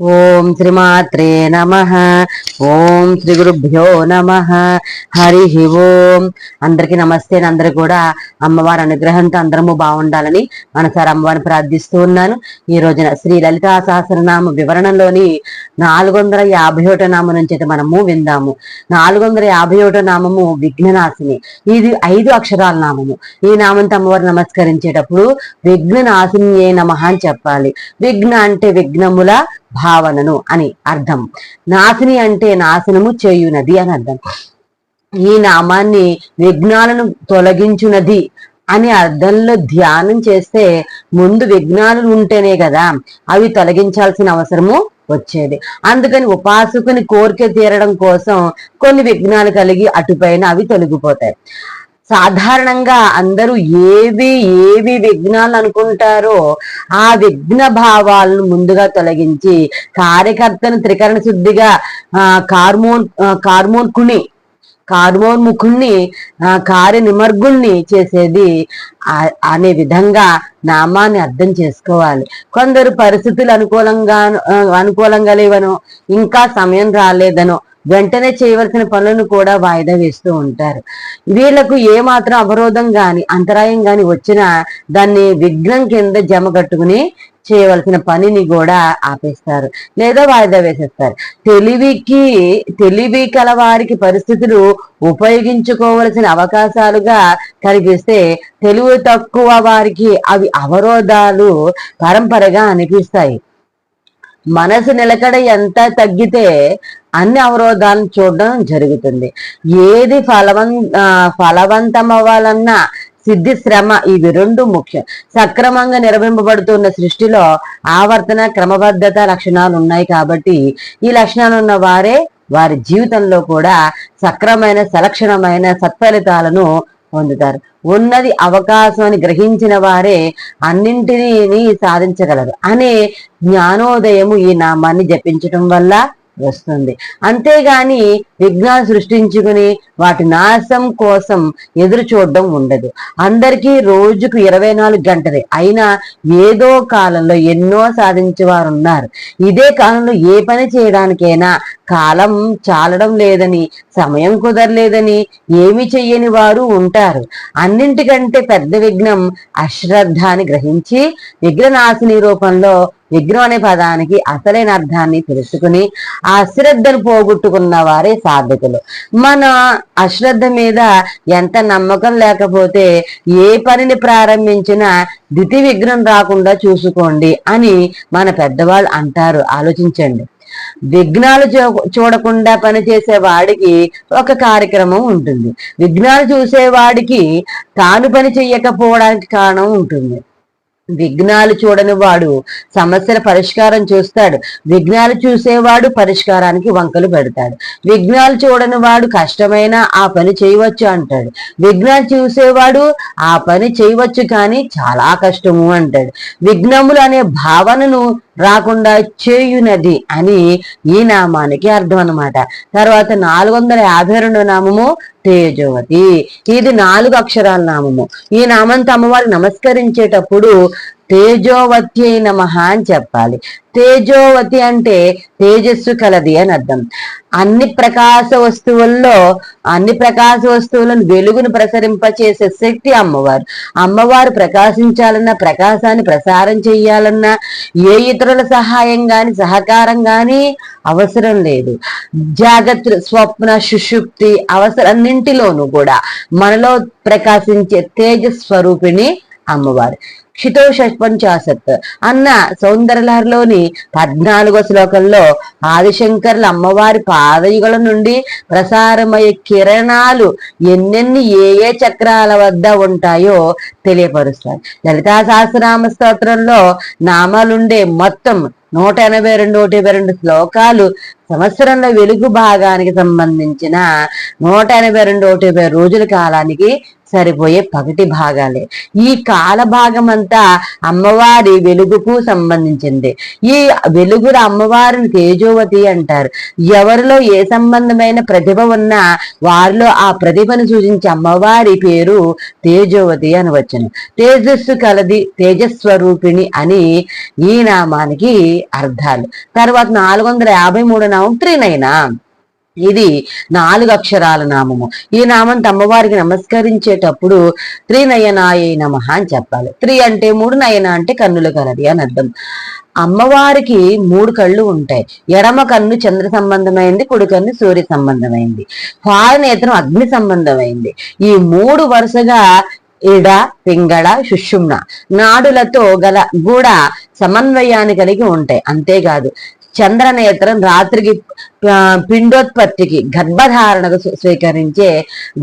ఓం త్రిమాత్రే నమ. ఓం శ్రీ గురుభ్యో నమ. హరి ఓం. అందరికి నమస్తే అందరు కూడా అమ్మవారి అనుగ్రహంతో అందరము బాగుండాలని మనసారి అమ్మవారిని ప్రార్థిస్తూ ఉన్నాను. ఈ రోజున శ్రీ లలితా సహస్రనామ వివరణలోని నాలుగు వందల యాభై ఒకటో నామం నుంచి అయితే మనము విందాము. నాలుగు వందల యాభై ఒకటో నామము విఘ్ననాశిని. ఇది ఐదు అక్షరాల నామము. ఈ నామంతో అమ్మవారు నమస్కరించేటప్పుడు విఘ్ననాశిని ఏ నమ అని చెప్పాలి. విఘ్న అంటే విఘ్నముల భావనను అని అర్థం. నాశిని అంటే నాశనము చేయునది అని అర్థం. ఈ నామాన్ని విఘ్నాలను తొలగించునది అని అర్థంలో ధ్యానం చేస్తే ముందు విఘ్నాలు ఉంటేనే కదా అవి తొలగించాల్సిన అవసరము వచ్చేది. అందుకని ఉపాసకుని కోరిక తీరడం కోసం కొన్ని విఘ్నాలు కలిగి అటుపైన అవి తొలగిపోతాయి. సాధారణంగా అందరూ ఏవి ఏవి విఘ్నాలు అనుకుంటారో ఆ విఘ్న భావాలను ముందుగా తొలగించి కార్యకర్తను త్రికరణ శుద్ధిగా ఆ కార్మోన్ కార్మోన్కుని కార్మోన్ముఖుణ్ణి కార్య నిమర్గుణ్ణి చేసేది అనే విధంగా నామాన్ని అర్థం చేసుకోవాలి. కొందరు పరిస్థితులు అనుకూలంగా అనుకూలంగా లేవనో ఇంకా సమయం రాలేదనో వెంటనే చేయవలసిన పనులను కూడా వాయిదా వేస్తూ ఉంటారు. వీళ్ళకు ఏ మాత్రం అవరోధం గాని అంతరాయం గాని వచ్చినా దాన్ని విఘ్నం కింద జమ కట్టుకుని చేయవలసిన పనిని కూడా ఆపేస్తారు లేదా వాయిదా వేసేస్తారు. తెలివికి తెలివి కల వారికి పరిస్థితులు ఉపయోగించుకోవలసిన అవకాశాలుగా కనిపిస్తే తెలివి తక్కువ వారికి అవి అవరోధాలు పరంపరగా అనిపిస్తాయి. మనసు నిలకడ ఎంత తగ్గితే అన్ని అవరోధాలను చూడడం జరుగుతుంది. ఏది ఫలవం ఫలవంతం అవ్వాలన్నా సిద్ధి శ్రమ ఇవి రెండు ముఖ్యం. సక్రమంగా నిర్వహింపబడుతున్న సృష్టిలో ఆవర్తన క్రమబద్ధత లక్షణాలు ఉన్నాయి కాబట్టి ఈ లక్షణాలు ఉన్న వారే వారి జీవితంలో కూడా సక్రమైన సలక్షణమైన సత్ఫలితాలను పొందుతారు. ఉన్నది అవకాశం అని గ్రహించిన వారే అన్నింటినీ సాధించగలరు. అనే జ్ఞానోదయము ఈ నామాన్ని జపించటం వల్ల వస్తుంది. అంతేగాని విఘ్నాలు సృష్టించుకుని వాటి నాశం కోసం ఎదురు చూడడం ఉండదు. అందరికీ రోజుకు ఇరవై నాలుగు గంటలే. అయినా ఏదో కాలంలో ఎన్నో సాధించే వారు ఉన్నారు ఇదే కాలంలో ఏ పని చేయడానికైనా కాలం చాలడం లేదని సమయం కుదరలేదని ఏమి చెయ్యని వారు ఉంటారు. అన్నింటికంటే పెద్ద విఘ్నం అశ్రద్ధ అని గ్రహించి విఘ్ననాశిని రూపంలో విఘ్నం అనే పదానికి అసలైన అర్థాన్ని తెలుసుకుని ఆ అశ్రద్ధను పోగొట్టుకున్న వారే సాధకులు. మన అశ్రద్ధ మీద ఎంత నమ్మకం లేకపోతే ఏ పనిని ప్రారంభించినా ద్వితి విఘ్నం రాకుండా చూసుకోండి అని మన పెద్దవాళ్ళు అంటారు. ఆలోచించండి. విఘ్నాలు చూడకుండా పనిచేసే వాడికి ఒక కార్యక్రమం ఉంటుంది. విఘ్నాలు చూసేవాడికి తాను పని చెయ్యకపోవడానికి కారణం ఉంటుంది. విఘ్నాలు చూడని వాడు సమస్యల పరిష్కారం చూస్తాడు. విఘ్నాలు చూసేవాడు పరిష్కారానికి వంకలు పెడతాడు. విఘ్నాలు చూడని వాడు కష్టమైన ఆ పని చేయవచ్చు అంటాడు. విఘ్నాలు చూసేవాడు ఆ పని చేయవచ్చు కానీ చాలా కష్టము అంటాడు. విఘ్నములు అనే భావనను రాకుండా చేయునది అని ఈ నామానికి అర్థం అనమాట తర్వాత నాలుగు వందల యాభై రెండు నామము తేజోవతి. ఇది నాలుగు అక్షరాల నామము. ఈ నామంతో అమ్మవారి నమస్కరించేటప్పుడు తేజోవతి నమ అని చెప్పాలి. తేజోవతి అంటే తేజస్సు కలది అని అర్థం. అన్ని ప్రకాశ వస్తువుల్లో అన్ని ప్రకాశ వస్తువులను వెలుగును ప్రసరింపచేసే శక్తి అమ్మవారు. అమ్మవారు ప్రకాశించాలన్నా ప్రకాశాన్ని ప్రసారం చేయాలన్నా ఏ ఇతరుల సహాయం గాని సహకారం గాని అవసరం లేదు. జాగ్రత్త స్వప్న సుషుప్తి అవసరన్నింటిలోనూ కూడా మనలో ప్రకాశించే తేజస్వరూపిణి అమ్మవారు. క్షితోషపంచాసత్. అన్న సౌందర్యలహరిలోని పద్నాలుగో శ్లోకంలో ఆదిశంకర్ల అమ్మవారి పాదయుగల నుండి ప్రసారమయ్యే కిరణాలు ఎన్నెన్ని ఏ ఏ చక్రాల వద్ద ఉంటాయో తెలియపరుస్తారు లలితా సహస్రనామ స్తోత్రంలో నామాలుండే మొత్తం నూట ఎనభై రెండు నూట ఇరవై రెండు శ్లోకాలు సంవత్సరంలో వెలుగు భాగానికి సంబంధించిన నూట ఎనభై రెండు నూట ఇరవై రోజుల కాలానికి సరిపోయే పగటి భాగాలే. ఈ కాల భాగం అంతా అమ్మవారి వెలుగుకు సంబంధించింది. ఈ వెలుగుల అమ్మవారిని తేజోవతి అంటారు. ఎవరిలో ఏ సంబంధమైన ప్రతిభ ఉన్నా వారిలో ఆ ప్రతిభను సూచించే అమ్మవారి పేరు తేజోవతి అని వచ్చను తేజస్సు కలది తేజస్వరూపిణి అని ఈ నామానికి అర్థాలు. తర్వాత నాలుగు వందల యాభై మూడు నామం త్రినయన. ఇది నాలుగు అక్షరాల నామము. ఈ నామం అమ్మవారికి నమస్కరించేటప్పుడు త్రినయనాయ నమ అని చెప్పాలి. త్రి అంటే మూడు నయన అంటే కన్నులు కలది అని అర్థం. అమ్మవారికి మూడు కళ్ళు ఉంటాయి. ఎడమ కన్ను చంద్ర సంబంధమైంది కుడి కన్ను సూర్య సంబంధమైంది. పాలనేత్రం అగ్ని సంబంధమైంది. ఈ మూడు వరుసగా ఇడ పింగళ సుషుమ్న. నాడులతో గల కూడా సమన్వయాన్ని కలిగి ఉంటాయి. అంతేకాదు చంద్రనేత్రం రాత్రికి పిండోత్పత్తికి గర్భధారణకు స్వీకరించే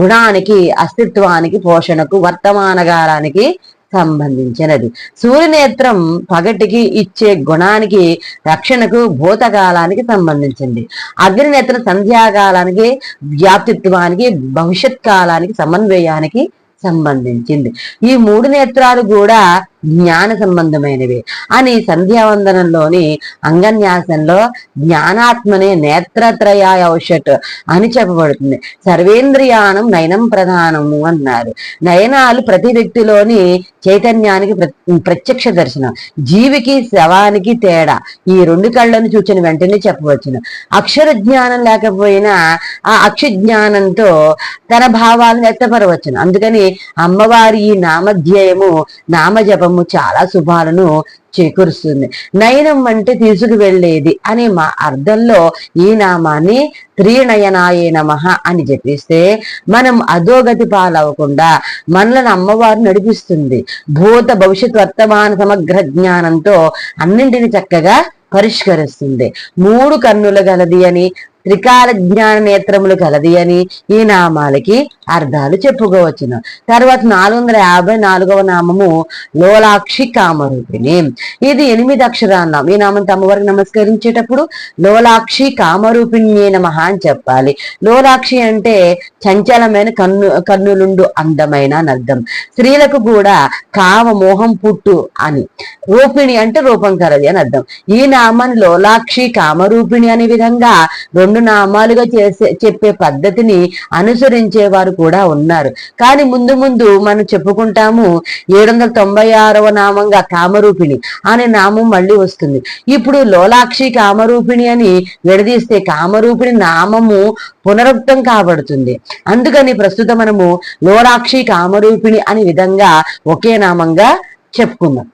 గుణానికి అస్తిత్వానికి పోషణకు వర్తమానగారానికి సంబంధించినది. సూర్యనేత్రం పగటికి ఇచ్చే గుణానికి రక్షణకు భూతకాలానికి సంబంధించింది. అగ్నినేత్రం సంధ్యాకాలానికి వ్యాప్తిత్వానికి భవిష్యత్ కాలానికి సమన్వయానికి సంబంధించింది. ఈ మూడు నేత్రాలు కూడా జ్ఞాన సంబంధమైనవి. అని సంధ్యావందనంలోని అంగన్యాసంలో జ్ఞానాత్మనే నేత్రత్రయాయ ఔషట్ అని చెప్పబడుతుంది. సర్వేంద్రియానం నయనం ప్రధానము అన్నారు. నయనాలు ప్రతి వ్యక్తిలోని చైతన్యానికి ప్రత్యక్ష దర్శనం. జీవికి శవానికి తేడా. ఈ రెండు కళ్ళను చూచిన వెంటనే చెప్పవచ్చును. అక్షర జ్ఞానం లేకపోయినా ఆ అక్ష జ్ఞానంతో తన భావాలను వ్యక్తపరవచ్చును. అందుకని అమ్మవారి ఈ నామధ్యేయము నామజపము చాలా శుభాలను చేకూరుస్తుంది. నయనం అంటే తీసుకువెళ్ళేది అనే మా అర్థంలో ఈ నామాన్ని త్రీనయనాయ నమ అని చెప్పిస్తే మనం అధోగతి పాలవకుండా మనలను అమ్మవారు నడిపిస్తుంది. భూత భవిష్యత్ వర్తమాన సమగ్ర జ్ఞానంతో అన్నింటిని చక్కగా పరిష్కరిస్తుంది. మూడు కన్నుల గలది అని త్రికాల జ్ఞాన నేత్రములు కలది అని ఈ నామాలకి అర్థాలు చెప్పుకోవచ్చును. తర్వాత నాలుగు వందల యాభై నాలుగవ నామము లోలాక్షి కామరూపిణి. ఇది ఎనిమిది అక్షరాన్నాం ఈ నామం అమ్మవారికి నమస్కరించేటప్పుడు లోలాక్షి కామరూపిణి నమ అని చెప్పాలి. లోలాక్షి అంటే చంచలమైన కన్ను కన్నులుండు అందమైన అర్థం స్త్రీలకు కూడా కామ మోహం పుట్టు అని. రూపిణి అంటే రూపం కలది అని అర్థం. ఈ నామాన్ని లోలాక్షి కామరూపిణి అనే విధంగా రెండు నామాలుగా చేసే చెప్పే పద్ధతిని అనుసరించే వారు కూడా ఉన్నారు. కానీ ముందు ముందు మనం చెప్పుకుంటాము ఏడు వందల తొంభై ఆరవ నామంగా కామరూపిణి. అనే నామం మళ్ళీ వస్తుంది. ఇప్పుడు లోలాక్షి కామరూపిణి అని విడదీస్తే కామరూపిణి నామము పునరుక్తం కాబడుతుంది. అందుకని ప్రస్తుతం మనము లోలాక్షి కామరూపిణి అనే విధంగా ఒకే నామంగా చెప్పుకుందాం.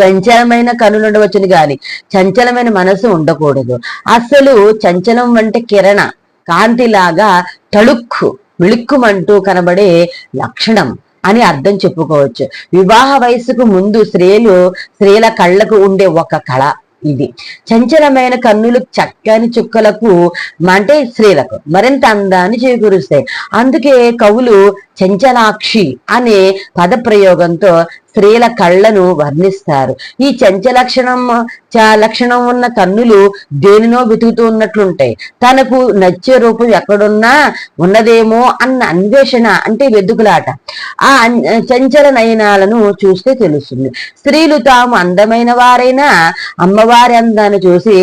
చంచలమైన కనులు ఉండవచ్చును గాని చంచలమైన మనసు ఉండకూడదు. అసలు చంచలం అంటే కిరణ కాంతిలాగా తళుక్కు మిళుక్కుమంటూ కనబడే లక్షణం అని అర్థం చెప్పుకోవచ్చు. వివాహ వయసుకు ముందు స్త్రీలు స్త్రీల కళ్ళకు ఉండే ఒక కళ ఇది. చంచలమైన కన్నులు చక్కని చుక్కలకు అంటే స్త్రీలకు మరింత అందాన్ని చేకూరుస్తాయి. అందుకే కవులు చంచలాక్షి అనే పద ప్రయోగంతో స్త్రీల కళ్ళను వర్ణిస్తారు. ఈ చంచలక్షణం లక్షణం ఉన్న కన్నులు దేనినో వెతుకుతూ ఉన్నట్లుంటాయి. తనకు నచ్చే రూపం ఎక్కడున్నా ఉన్నదేమో అన్న అన్వేషణ అంటే వెతుకులాట ఆ చంచల నయనాలను చూస్తే తెలుస్తుంది. స్త్రీలు తాము అందమైన వారైనా అమ్మవారి అందాన్ని చూసి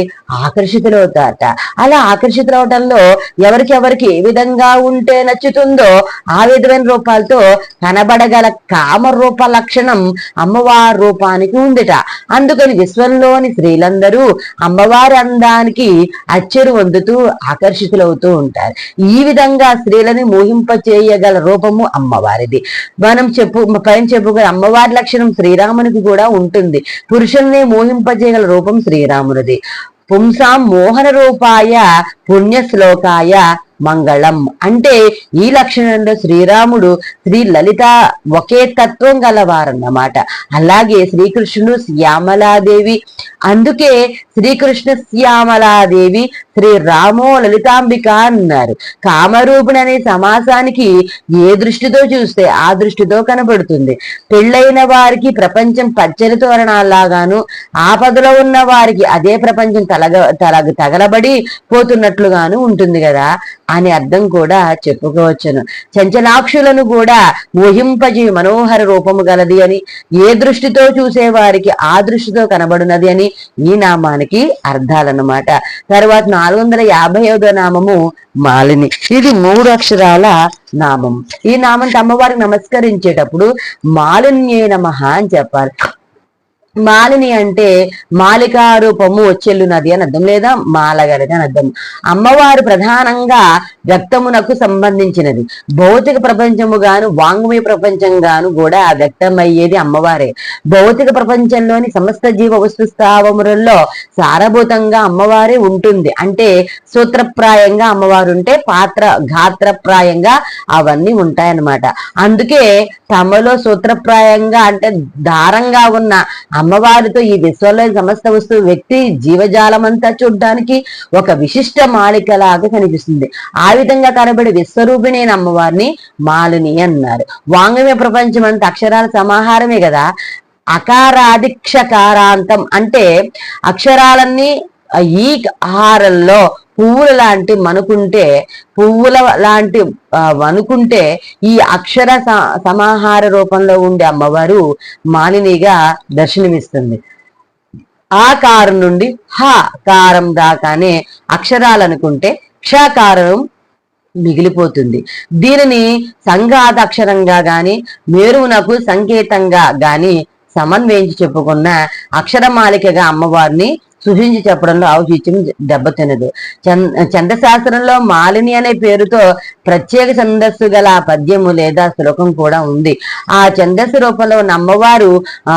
ఆకర్షితులవుతారట. అలా ఆకర్షితులవటంలో ఎవరికెవరికి ఏ విధంగా ఉంటే నచ్చుతుందో ఆ విధమైన రూపాలతో కనబడగల కామ రూప లక్షణం అమ్మవారి రూపానికి ఉందిట. అందుకని విశ్వంలోని స్త్రీలందరూ అమ్మవారి అందానికి అచ్చరు వందుతూ ఆకర్షితులవుతూ ఉంటారు. ఈ విధంగా స్త్రీలని మోహింప చేయగల రూపము అమ్మవారిది. మనం చెప్పు పైన చెప్పుగా అమ్మవారి లక్షణం శ్రీరామునికి కూడా ఉంటుంది. పురుషుల్ని మోహింపజేయగల రూపం శ్రీరామునిది. పుంసాం మోహన రూపాయ పుణ్య శ్లోకాయ మంగళం. అంటే ఈ లక్షణంలో శ్రీరాముడు శ్రీ లలిత ఒకే తత్వం గలవారన్నమాట. అలాగే శ్రీకృష్ణుడు శ్యామలాదేవి. అందుకే శ్రీకృష్ణ శ్యామలాదేవి శ్రీ రామో లలితాంబిక అన్నారు. కామరూపుణి అనే సమాసానికి ఏ దృష్టితో చూస్తే ఆ దృష్టితో కనబడుతుంది. పెళ్ళైన వారికి ప్రపంచం పచ్చని తోరణాలాగాను ఆపదలో ఉన్న వారికి అదే ప్రపంచం తలగ తలగ తగలబడి పోతున్నట్లుగాను ఉంటుంది కదా అని అర్థం కూడా చెప్పుకోవచ్చును. చంచలాక్షులను కూడా ఊహింపజీ మనోహర రూపము గలది అని ఏ దృష్టితో చూసే వారికి ఆ దృష్టితో కనబడినది అని ఈ నామానికి అర్థాలన్నమాట. తర్వాత నాలుగు వందల యాభై ఐదో నామము మాలిని. ఇది మూడు అక్షరాల నామం. ఈ నామంతో అమ్మవారికి నమస్కరించేటప్పుడు మాలిన్యే నమ అని చెప్పాలి. మాలిని అంటే మాలికారూపము నది అని అర్థం లేదా మాలగలది అని అర్థం. అమ్మవారు ప్రధానంగా వ్యక్తమునకు సంబంధించినది. భౌతిక ప్రపంచము గాను వాంగ్మయ ప్రపంచం గాను కూడా వ్యక్తమయ్యేది అమ్మవారే. భౌతిక ప్రపంచంలోని సమస్త జీవ వస్తు స్థావములలో సారభూతంగా అమ్మవారే ఉంటుంది. అంటే సూత్రప్రాయంగా అమ్మవారు ఉంటే పాత్ర ఘాత్రప్రాయంగా అవన్నీ ఉంటాయన్నమాట. అందుకే తమలో సూత్రప్రాయంగా అంటే దారంగా ఉన్న అమ్మవారితో ఈ విశ్వంలో సమస్త వస్తువు వ్యక్తి జీవజాలం అంతా చూడ్డానికి ఒక విశిష్ట మాలికలాగా కనిపిస్తుంది. ఆ విధంగా కనబడి విశ్వరూపిణి అమ్మవారిని మాలిని అన్నారు. వాంగమ్య ప్రపంచం అంత అక్షరాల సమాహారమే కదా. అకారాధిక్షకారాంతం అంటే అక్షరాలన్నీ ఈ ఆహారంలో పువ్వుల లాంటి మనుకుంటే పువ్వుల లాంటి వనుకుంటే ఈ అక్షర సమాహార రూపంలో ఉండే అమ్మవారు మాలినిగా దర్శనమిస్తుంది. ఆ కారం నుండి హ కారం దాకానే అక్షరాలు అనుకుంటే క్షకారం మిగిలిపోతుంది. దీనిని సంఘాదక్షరంగా గాని మేరువునకు సంకేతంగా గాని సమన్వయించి చెప్పుకున్న అక్షరమాలికగా అమ్మవారిని సృజించి చెప్పడంలో ఔచిత్యం దెబ్బతినదు చందశాస్త్రంలో మాలిని అనే పేరుతో ప్రత్యేక ఛందస్సు గల పద్యము లేదా శ్లోకం కూడా ఉంది. ఆ ఛందస్సు రూపంలో ఉన్న అమ్మవారు ఆ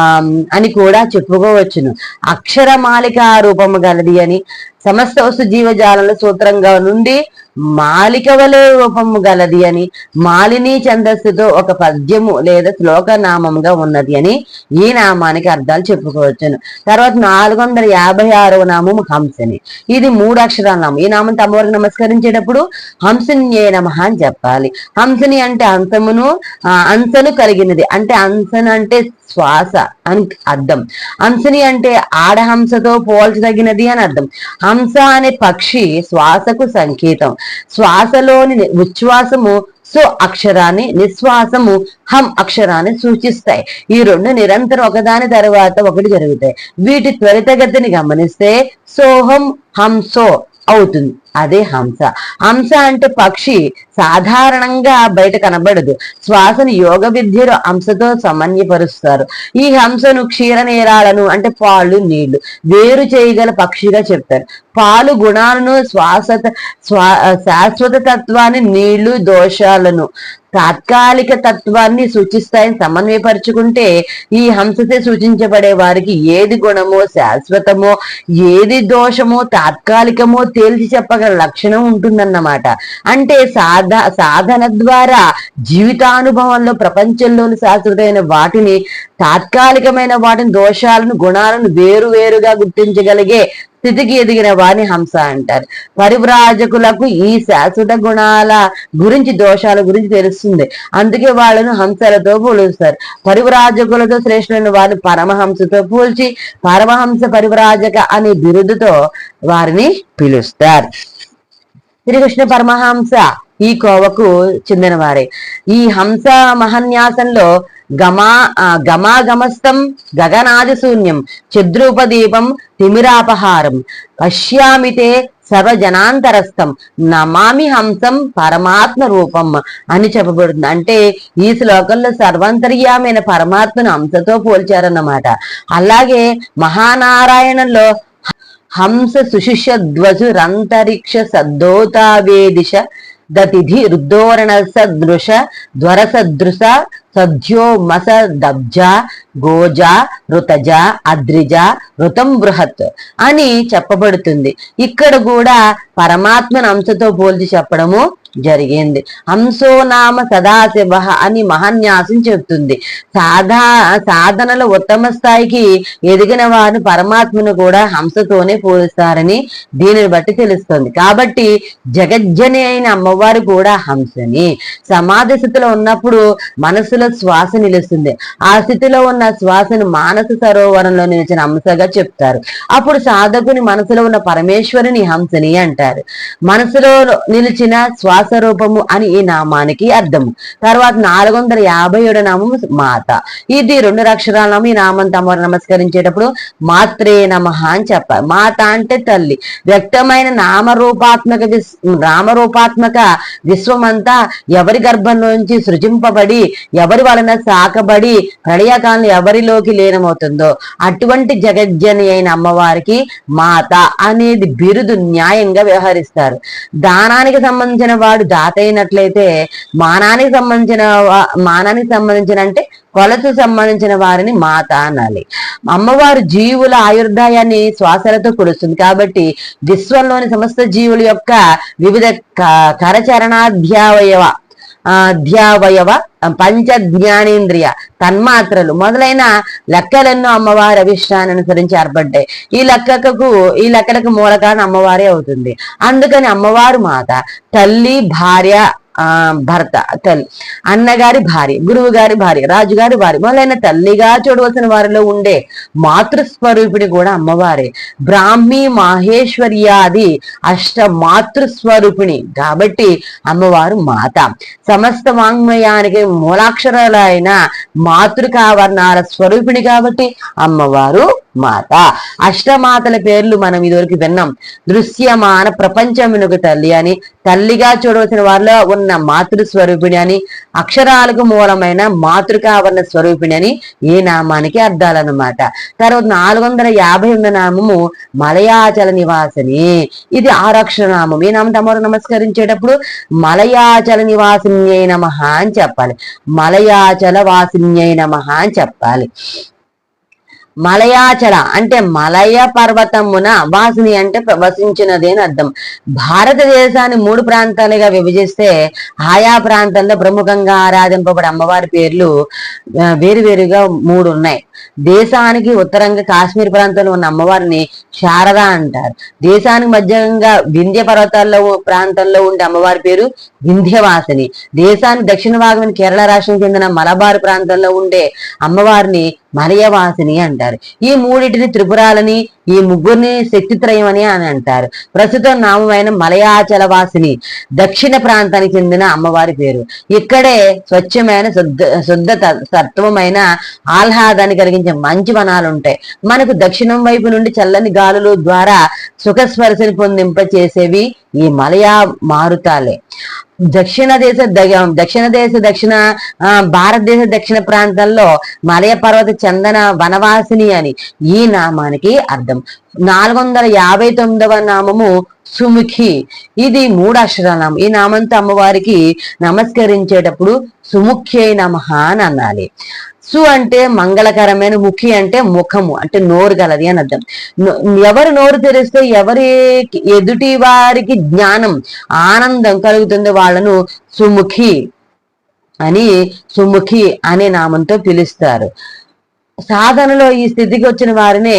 అని కూడా చెప్పుకోవచ్చును. అక్షరమాలిక రూపము గలది అని సమస్త వస్తు జీవజాలల సూత్రంగా నుండి మాలిక వలె రూపము గలది అని మాలిని ఛందస్సుతో ఒక పద్యము లేదా శ్లోక నామముగా ఉన్నది అని ఈ నామానికి అర్థాలు చెప్పుకోవచ్చును. తర్వాత నాలుగు వందల యాభై ఆరవ నామము హంసని. ఇది మూడు అక్షరాల నామం. ఈ నామం తమవరకు నమస్కరించేటప్పుడు హంసన్యే నమ అని చెప్పాలి. హంసని అంటే హంసమును అంశను కలిగినది. అంటే అంశను అంటే శ్వాస అని అర్థం. హంసని అంటే ఆడహంసతో పోల్చదగినది అని అర్థం. హంస అనే పక్షి శ్వాసకు సంకేతం. శ్వాసలోని ఉచ్ఛ్వాసము సో అక్షరాన్ని నిశ్వాసము హం అక్షరాన్ని సూచిస్తాయి. ఈ రెండు నిరంతరం ఒకదాని తర్వాత ఒకటి జరుగుతాయి. వీటి త్వరితగతిని గమనిస్తే సోహం హంసో అవుతుంది. అదే హంస. హంస అంటే పక్షి సాధారణంగా బయట కనబడదు. శ్వాసను యోగ విద్యలో హంసతో సమన్యపరుస్తారు ఈ హంసను క్షీర నేరాలను అంటే పాలు నీళ్ళు వేరు చేయగల పక్షిగా చెప్తారు. పాలు గుణాలను శ్వాస శాశ్వత తత్వాన్ని నీళ్ళు దోషాలను తాత్కాలిక తత్వాన్ని సూచిస్తాయని సమన్వయపరుచుకుంటే ఈ హంసతే సూచించబడే వారికి ఏది గుణమో శాశ్వతమో ఏది దోషమో తాత్కాలికమో తేల్చి చెప్పగల లక్షణం ఉంటుందన్నమాట. అంటే సాధ సాధన ద్వారా జీవితానుభవంలో ప్రపంచంలోని శాశ్వతమైన వాటిని తాత్కాలికమైన వాటిని దోషాలను గుణాలను వేరు వేరుగా గుర్తించగలిగే స్థితికి ఎదిగిన వారిని హంస అంటారు. పరివ్రాజకులకు ఈ శాశ్వత గుణాల గురించి దోషాల గురించి తెలుస్తుంది. అందుకే వాళ్ళను హంసలతో పోలుస్తారు. పరివ్రాజకులతో శ్రేష్ఠులను వారిని పరమహంసతో పోల్చి పరమహంస పరివ్రాజక అనే బిరుదుతో వారిని పిలుస్తారు. శ్రీకృష్ణ పరమహంస ఈ కోవకు చెందిన వారే ఈ హంస మహన్యాసంలో గమా గమాగమస్తం గగనాది శూన్యం చద్రూపదీపం తిమిరాపహారం. పశ్యామితే సర్వజనాంతరస్థం నమామి హంసం పరమాత్మ రూపం అని చెప్పబడుతుంది. అంటే ఈ శ్లోకంలో సర్వంతర్యామైన పరమాత్మను హంసతో పోల్చారన్నమాట. అలాగే మహానారాయణంలో హంస సుశిష్య సద్దోతావేదిష దతిథి రుద్దోరణ సదృశ ధ్వర సదృశ సద్యో మస దబ్జ గోజ ఋతజ అద్రిజ ఋతం బృహత్ అని చెప్పబడుతుంది. ఇక్కడ కూడా పరమాత్మను అంశతో పోల్చి చెప్పడము జరిగింది. హంసో నామ సదాశివ అని మహాన్యాసం చెప్తుంది సాధా సాధనల ఉత్తమ స్థాయికి ఎదిగిన వారు పరమాత్మను కూడా హంసతోనే పోలుస్తారని దీనిని బట్టి తెలుస్తుంది. కాబట్టి జగజ్జని అయిన అమ్మవారు కూడా హంసని. సమాధి స్థితిలో ఉన్నప్పుడు మనసులో శ్వాస నిలుస్తుంది. ఆ స్థితిలో ఉన్న శ్వాసను మానస సరోవరంలో నిలిచిన హంసగా చెప్తారు. అప్పుడు సాధకుని మనసులో ఉన్న పరమేశ్వరుని హంసని అంటారు. మనసులో నిలిచిన శ్వాస రూపము అని ఈ నామానికి అర్థము. తర్వాత నాలుగు వందల యాభై ఏడు నామము మాత. ఇది రెండు అక్షరాల నామం ఈ నామం తమరు నమస్కరించేటప్పుడు మాత్రే నమ అని చెప్పాలి. మాత అంటే తల్లి. వ్యక్తమైన నామరూపాత్మక విస్ నామరూపాత్మక విశ్వమంతా ఎవరి గర్భంలోంచి సృజింపబడి ఎవరి వలన సాకబడి ప్రళయకాలం ఎవరిలోకి లీనమవుతుందో అటువంటి జగజ్జని అయిన అమ్మవారికి మాత అనేది బిరుదు న్యాయంగా వ్యవహరిస్తారు. దానానికి సంబంధించిన వాడు దాత అయినట్లయితే మానానికి సంబంధించిన మానానికి సంబంధించిన అంటే కొలతకు సంబంధించిన వారిని మాత అనాలి. అమ్మవారు జీవుల ఆయుర్దాయాన్ని శ్వాసలతో కొలుస్తుంది కాబట్టి విశ్వంలోని సమస్త జీవుల యొక్క వివిధ క- కరచరణాధ్యావయవ అధ్యావయవ పంచ జ్ఞానేంద్రియ తన్మాత్రలు మొదలైన లెక్కలెన్నో అమ్మవారి అభిష్టాన్ని అనుసరించి ఏర్పడ్డాయి. ఈ లెక్కకు ఈ లెక్కలకు మూలకాన్ని అమ్మవారే అవుతుంది. అందుకని అమ్మవారు మాత తల్లి భార్య భర్త తల్లి. అన్నగారి భార్య గురువు గారి భార్య రాజుగారి భార్య మొదలైన తల్లిగా చూడవలసిన వారిలో ఉండే మాతృస్వరూపిణి కూడా అమ్మవారే. బ్రాహ్మి మాహేశ్వర్యాది అష్ట మాతృస్వరూపిణి కాబట్టి అమ్మవారు మాత. సమస్త వాంగ్మయానికి మూలాక్షరాలైన మాతృకావర్ణాల స్వరూపిణి కాబట్టి అమ్మవారు మాత. అష్టమాతల పేర్లు మనం ఇదివరకు విన్నాం. దృశ్యమాన ప్రపంచమునకు తల్లి అని తల్లిగా చూడవలసిన వారిలో ఉన్న మాతృ స్వరూపిణి అని అక్షరాలకు మూలమైన మాతృకావరణ స్వరూపిణి అని ఈ నామానికి అర్థాలన్నమాట. తర్వాత నాలుగు వందల యాభై ఎనిమిది నామము మలయాచల నివాసిని. ఇది ఆరక్షర నామం ఈ నామం తమరు నమస్కరించేటప్పుడు మలయాచల నివాసిన్యై నమ అని చెప్పాలి. మలయాచల వాసిన్యై నమ అని చెప్పాలి. మలయాచల అంటే మలయ పర్వతమున వాసిని అంటే వసించినది అని అర్థం. భారతదేశాన్ని మూడు ప్రాంతాలుగా విభజిస్తే ఆయా ప్రాంతంలో ప్రముఖంగా ఆరాధింపబడే అమ్మవారి పేర్లు వేరువేరుగా మూడు ఉన్నాయి. దేశానికి ఉత్తరంగా కాశ్మీర్ ప్రాంతంలో ఉన్న అమ్మవారిని శారద అంటారు. దేశానికి మధ్యంగా వింధ్య పర్వతాల్లో ప్రాంతంలో ఉండే అమ్మవారి పేరు వింధ్యవాసిని. దేశానికి దక్షిణ భాగమైన కేరళ రాష్ట్రం చెందిన మలబార్ ప్రాంతంలో ఉండే అమ్మవారిని మరియవాసిని అంటారు. ఈ మూడింటిని త్రిపురాలని ఈ ముగ్గురిని శక్తిత్రయం అని అని అంటారు. ప్రస్తుతం నామమైన మలయాచల వాసిని దక్షిణ ప్రాంతానికి చెందిన అమ్మవారి పేరు. ఇక్కడే స్వచ్ఛమైన శుద్ధ శుద్ధ తత్వమైన ఆహ్లాదాన్ని కలిగించే మంచి వనాలు ఉంటాయి మనకు దక్షిణం వైపు నుండి చల్లని గాలులు ద్వారా సుఖస్పర్శని పొందింప చేసేవి ఈ మలయా మారుతాలే. దక్షిణ దేశ దక్షిణ దేశ దక్షిణ ఆ, భారతదేశ దక్షిణ ప్రాంతంలో మలయ పర్వత చందన వనవాసిని అని ఈ నామానికి అర్థం. నాలుగు వందల యాభై తొమ్మిదవ నామము సుముఖి. ఇది మూడు నామం ఈ నామంతో అమ్మవారికి నమస్కరించేటప్పుడు సుముఖ్యై నమః అని అనాలి. సు అంటే మంగళకరమైన ముఖి అంటే ముఖము అంటే నోరు గలది అని అర్థం. ఎవరు నోరు తెరిస్తే ఎవరి ఎదుటి వారికి జ్ఞానం ఆనందం కలుగుతుంది వాళ్ళను సుముఖి అని సుముఖి అనే నామంతో పిలుస్తారు. సాధనలో ఈ స్థితికి వచ్చిన వారినే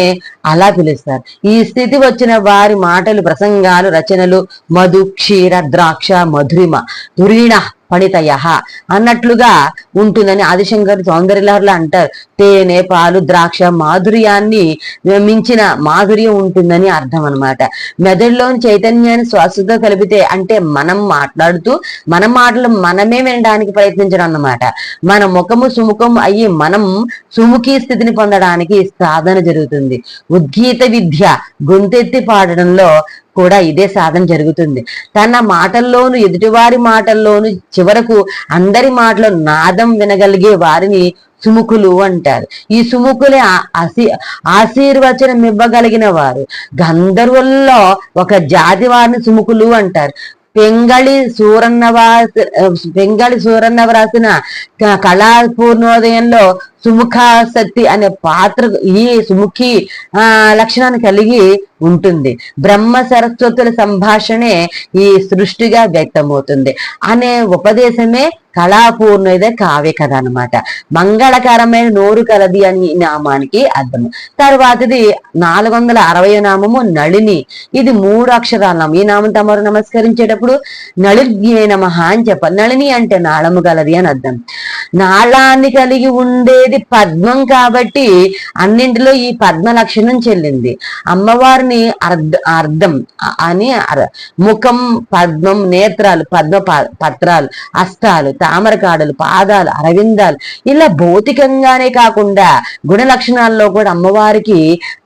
అలా పిలుస్తారు. ఈ స్థితి వచ్చిన వారి మాటలు ప్రసంగాలు రచనలు మధు క్షీర ద్రాక్ష మధురిమ ధురీణ పణితయ అన్నట్లుగా ఉంటుందని ఆదిశంకర్ సౌందర్యలహర్లు అంటారు. తేనె పాలు ద్రాక్ష మాధుర్యాన్ని మించిన మాధుర్యం ఉంటుందని అర్థం అన్నమాట. మెదడులోని చైతన్యాన్ని శ్వాసతో కలిపితే అంటే మనం మాట్లాడుతూ మన మాటలు మనమే వినడానికి ప్రయత్నించడం అన్నమాట. మన ముఖము సుముఖం అయ్యి మనం సుముఖీ స్థితిని పొందడానికి సాధన జరుగుతుంది. ఉద్గీత విద్య గొంతెత్తి పాడడంలో కూడా ఇదే సాధన జరుగుతుంది. తన మాటల్లోను ఎదుటివారి మాటల్లోను చివరకు అందరి మాటలో నాదం వినగలిగే వారిని సుముఖులు అంటారు. ఈ సుముఖులే ఆశీ ఆశీర్వచనం ఇవ్వగలిగిన వారు. గంధర్వుల్లో ఒక జాతి వారిని సుముఖులు అంటారు. పెంగళి సూరన్న పెంగళి సూరన్న రాసిన కళా పూర్ణోదయంలో సుముఖాసక్తి అనే పాత్ర ఈ సుముఖి ఆ లక్షణాన్ని కలిగి ఉంటుంది. బ్రహ్మ సరస్వతుల సంభాషణే ఈ సృష్టిగా వ్యక్తమవుతుంది. అనే ఉపదేశమే కళాపూర్ణోదయ కావ్య కథ అనమాట మంగళకరమైన నోరు కలది అని ఈ నామానికి అర్థం. తర్వాతది నాలుగు వందల అరవై నామము నళిని. ఇది మూడు అక్షరాల నామం. ఈ నామం తమరు నమస్కరించేటప్పుడు నళిజ్ఞే నమః అని చెప్పాలి నళిని అంటే నాళము గలది అని అర్థం. నాళాన్ని కలిగి ఉండేది పద్మం కాబట్టి అన్నింటిలో ఈ పద్మ లక్షణం చెల్లింది. అమ్మవారిని అర్ధ అర్థం అని ముఖం పద్మం నేత్రాలు పద్మ పత్రాలు అస్తాలు తామరకాడలు పాదాలు అరవిందాలు ఇలా భౌతికంగానే కాకుండా గుణ లక్షణాల్లో కూడా అమ్మవారికి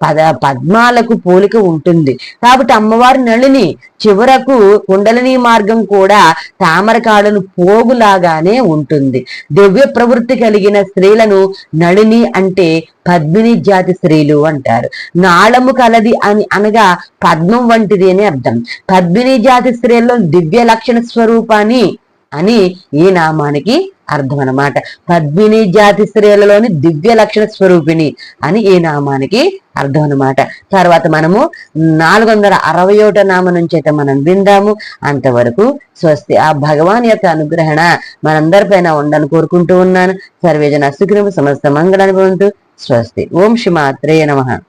పద పద్మాలకు పోలిక ఉంటుంది. కాబట్టి అమ్మవారి నళిని చివరకు కుండలిని మార్గం కూడా తామరకాడలు పోగులాగానే ఉంటుంది. దివ్య ప్రవృత్తి కలిగిన స్త్రీలను నళిని అంటే పద్మిని జాతి స్త్రీలు అంటారు. నాళము కలది అని అనగా పద్మం వంటిది అని అర్థం. పద్మిని జాతి స్త్రీల్లో దివ్య లక్షణ స్వరూపాన్ని అని ఈ నామానికి అర్థం అనమాట పద్మిని జాతి స్త్రీలలోని దివ్య లక్షణ స్వరూపిణి అని ఈ నామానికి అర్థం అనమాట తర్వాత మనము నాలుగు వందల అరవై ఒకటో నామ నుంచి అయితే మనం విందాము. అంతవరకు స్వస్తి ఆ భగవాన్ యొక్క అనుగ్రహణ మనందరిపైన ఉండని కోరుకుంటూ ఉన్నాను. సర్వేజన సుఖినము సమస్త మంగళాన్ని స్వస్తి. ఓం శ్రీ మాత్రే నమ.